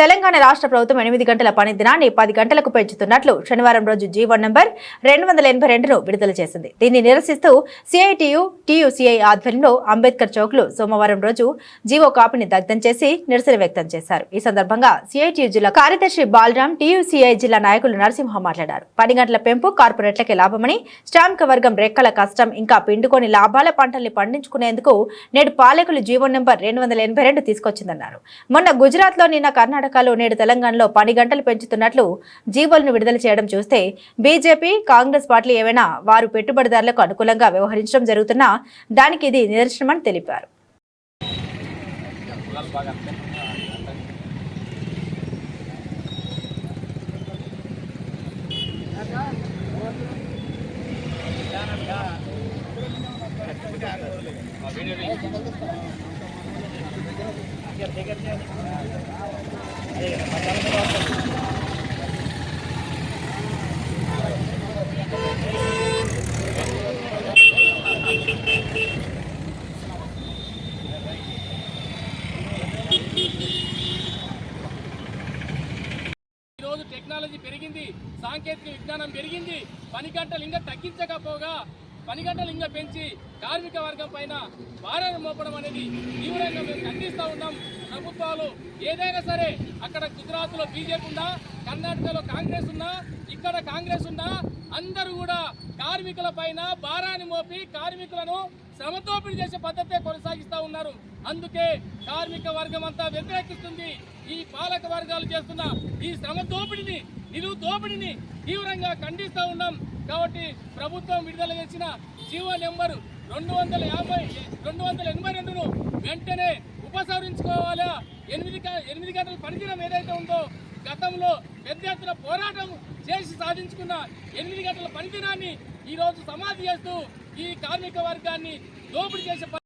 తెలంగాణ రాష్ట్ర ప్రభుత్వం ఎనిమిది గంటల పని దినాన్ని పది గంటలకు పెంచుతున్నట్లు శనివారం రోజు జీవో నంబర్ రెండు వందల ఎనభై రెండును విడుదల చేసింది. దీన్ని నిరసిస్తూ సిఐటియు టీయుసిఐ ఆధ్వర్యంలో అంబేద్కర్ చౌక్లు సోమవారం రోజు జీవో కాపీని దగ్ధం చేసి నిరసన వ్యక్తం చేశారు. ఈ సందర్భంగా సిఐటియు జిల్లా కార్యదర్శి బాలరామ్ టీయుసిఐ జిల్లా నాయకులు నరసింహ మాట్లాడారు. పని గంటల పెంపు కార్పొరేట్లకే లాభమని శ్రామిక వర్గం రెక్కల కష్టం ఇంకా పిండుకొని లాభాల పంటల్ని పండించుకునేందుకు నేడు పాలకులు జీవో నెంబర్ రెండు వందల ఎనభై రెండు తీసుకొచ్చిందన్నారు. మొన్న గుజరాత్లో నిన్న కర్ణాటక కర్ణాటకలో నేడు తెలంగాణలో పని గంటలు పెంచుతున్నట్లు జీవోలను విడుదల చేయడం చూస్తే బీజేపీ కాంగ్రెస్ పార్టీలు ఏవైనా వారు పెట్టుబడిదారులకు అనుకూలంగా వ్యవహరించడం జరుగుతున్నా దానికి ఇది నిదర్శనమని తెలిపారు. ఈరోజు టెక్నాలజీ పెరిగింది సాంకేతిక విజ్ఞానం పెరిగింది పని గంటలు ఇంకా తగ్గించకపోగా పని గంటలు ఇంకా పెంచి కార్మిక వర్గం పైన భారాన్ని మోపడం అనేది తీవ్రంగా మేము ఖండిస్తూ ఉన్నాం. ప్రభుత్వాలు ఏదైనా సరే అక్కడ గుజరాత్లో బీజేపీ ఉన్నా కర్ణాటకలో కాంగ్రెస్ ఉన్నా ఇక్కడ కాంగ్రెస్ ఉన్నా అందరూ కూడా కార్మికుల పైన భారాన్ని మోపి కార్మికులను శ్రమతోపిడి చేసే పద్ధతే కొనసాగిస్తూ ఉన్నారు. అందుకే కార్మిక వర్గం అంతా వ్యతిరేకిస్తుంది. ఈ పాలక వర్గాలు చేస్తున్న ఈ శ్రమ దోపిడిని నిలువు దోపిడిని తీవ్రంగా ఖండిస్తూ ఉన్నాం. కాబట్టి ప్రభుత్వం విడుదల చేసిన జీవో నెంబర్ రెండు వందల యాభై రెండు వందల ఎనభై రెండును వెంటనే ఉపసంహరించుకోవాలా? ఎనిమిది గ- ఎనిమిది గంటల పనిదినం ఏదైతే ఉందో గతంలో పెద్ద ఎత్తున పోరాటం చేసి సాధించుకున్న ఎనిమిది గంటల పనిదినాన్ని ఈరోజు సమాధి చేస్తూ ఈ కార్మిక వర్గాన్ని దోపిడీ చేసే